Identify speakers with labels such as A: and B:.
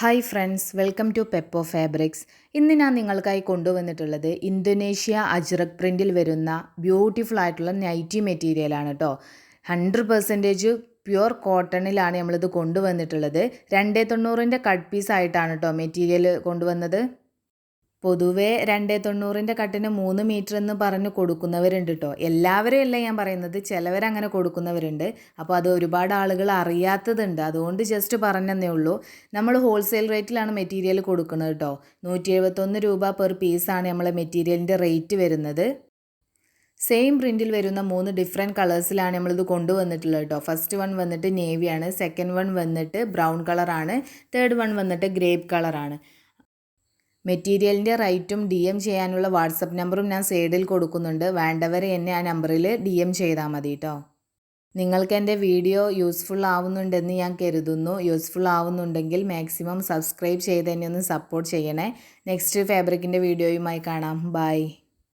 A: Hi friends welcome to Peppo fabrics ഇന്ന് ഞാൻ നിങ്ങൾക്കായി കൊണ്ടുവന്നിട്ടുള്ളത് ഇന്തോനേഷ്യ അജ്രക് പ്രിന്റിൽ വരുന്ന ബ്യൂട്ടിഫുൾ ആയിട്ടുള്ള നൈറ്റി മെറ്റീരിയലാണ് കേട്ടോ ഹൺഡ്രഡ് പെർസെന്റേജ് പ്യുവർ കോട്ടണിലാണ് നമ്മളിത് കൊണ്ടുവന്നിട്ടുള്ളത്. രണ്ടേ തൊണ്ണൂറിന്റെ കട്ട് പീസ് ആയിട്ടാണ് കേട്ടോ മെറ്റീരിയൽ കൊണ്ടുവന്നത്. പൊതുവേ രണ്ടേ തൊണ്ണൂറിന്റെ കട്ടിന് മൂന്ന് മീറ്റർ എന്ന് പറഞ്ഞ് കൊടുക്കുന്നവരുണ്ട് കേട്ടോ എല്ലാവരും അല്ല ഞാൻ പറയുന്നത്. ചിലവരങ്ങനെ കൊടുക്കുന്നവരുണ്ട്. അപ്പോൾ അത് ഒരുപാട് ആളുകൾ അറിയാത്തതുണ്ട്. അതുകൊണ്ട് ജസ്റ്റ് പറഞ്ഞതേ ഉള്ളൂ. നമ്മൾ ഹോൾസെയിൽ റേറ്റിലാണ് മെറ്റീരിയൽ കൊടുക്കുന്നത് കേട്ടോ നൂറ്റി എഴുപത്തൊന്ന് രൂപ പെർ പീസാണ് നമ്മളെ മെറ്റീരിയലിന്റെ റേറ്റ് വരുന്നത്. സെയിം പ്രിന്റിൽ വരുന്ന മൂന്ന് ഡിഫറെന്റ് കളേഴ്സിലാണ് നമ്മളിത് കൊണ്ടുവന്നിട്ടുള്ളത് കേട്ടോ ഫസ്റ്റ് വൺ വന്നിട്ട് നേവിയാണ് സെക്കൻഡ് വൺ വന്നിട്ട് ബ്രൗൺ കളറാണ് തേർഡ് വൺ വന്നിട്ട് ഗ്രേപ്പ് കളറാണ് മെറ്റീരിയലിന്റെ റൈറ്റും ഡി എം ചെയ്യാനുള്ള വാട്സപ്പ് നമ്പറും ഞാൻ സൈഡിൽ കൊടുക്കുന്നുണ്ട്. വേണ്ടവർ എന്നെ ആ നമ്പറിൽ ഡി എം ചെയ്താൽ മതി കേട്ടോ നിങ്ങൾക്ക് എന്റെ വീഡിയോ യൂസ്ഫുൾ ആവുന്നുണ്ടെന്ന് ഞാൻ കരുതുന്നു. യൂസ്ഫുൾ ആവുന്നുണ്ടെങ്കിൽ മാക്സിമം സബ്സ്ക്രൈബ് ചെയ്ത് എന്നെ ഒന്ന് സപ്പോർട്ട് ചെയ്യണേ. നെക്സ്റ്റ് ഫാബ്രിക്കിന്റെ വീഡിയോയുമായി കാണാം. ബൈ.